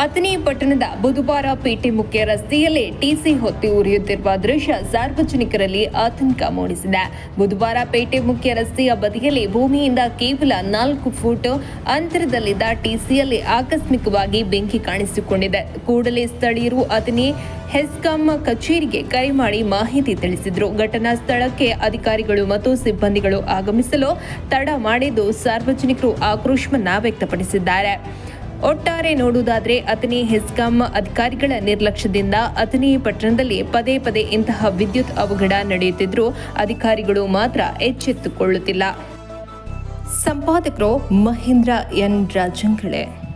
ಅಥಣಿ ಪಟ್ಟಣದ ಬುಧವಾರ ಪೇಟೆ ಮುಖ್ಯ ರಸ್ತೆಯಲ್ಲಿ ಟಿಸಿ ಹೊತ್ತಿ ಉರಿಯುತ್ತಿರುವ ದೃಶ್ಯ ಸಾರ್ವಜನಿಕರಲ್ಲಿ ಆತಂಕ ಮೂಡಿಸಿದೆ. ಬುಧವಾರ ಪೇಟೆ ಮುಖ್ಯ ರಸ್ತೆಯ ಬದಿಯಲ್ಲಿ ಭೂಮಿಯಿಂದ ಕೇವಲ ನಾಲ್ಕು ಫೂಟ್ ಅಂತರದಲ್ಲಿದ್ದ ಟಿಸಿಯಲ್ಲಿ ಆಕಸ್ಮಿಕವಾಗಿ ಬೆಂಕಿ ಕಾಣಿಸಿಕೊಂಡಿದೆ. ಕೂಡಲೇ ಸ್ಥಳೀಯರು ಅಥಣಿ ಹೆಸ್ಕಾಂ ಕಚೇರಿಗೆ ಕರೆ ಮಾಡಿ ಮಾಹಿತಿ ತಿಳಿಸಿದ್ರು. ಘಟನಾ ಸ್ಥಳಕ್ಕೆ ಅಧಿಕಾರಿಗಳು ಮತ್ತು ಸಿಬ್ಬಂದಿಗಳು ಆಗಮಿಸಲು ತಡ ಮಾಡಿದ್ದು ಸಾರ್ವಜನಿಕರು ಆಕ್ರೋಶವನ್ನ ವ್ಯಕ್ತಪಡಿಸಿದ್ದಾರೆ. ಒಟ್ಟಾರೆ ನೋಡುವುದಾದರೆ ಅಥಣಿ ಹೆಸ್ಕಾಂ ಅಧಿಕಾರಿಗಳ ನಿರ್ಲಕ್ಷ್ಯದಿಂದ ಅಥಣಿ ಪಟ್ಟಣದಲ್ಲಿ ಪದೇ ಪದೇ ಇಂತಹ ವಿದ್ಯುತ್ ಅವಘಡ ನಡೆಯುತ್ತಿದ್ದರೂ ಅಧಿಕಾರಿಗಳು ಮಾತ್ರ ಎಚ್ಚೆತ್ತುಕೊಳ್ಳುತ್ತಿಲ್ಲ. ಸಂಪಾದಕರು Mahendra N Rajangale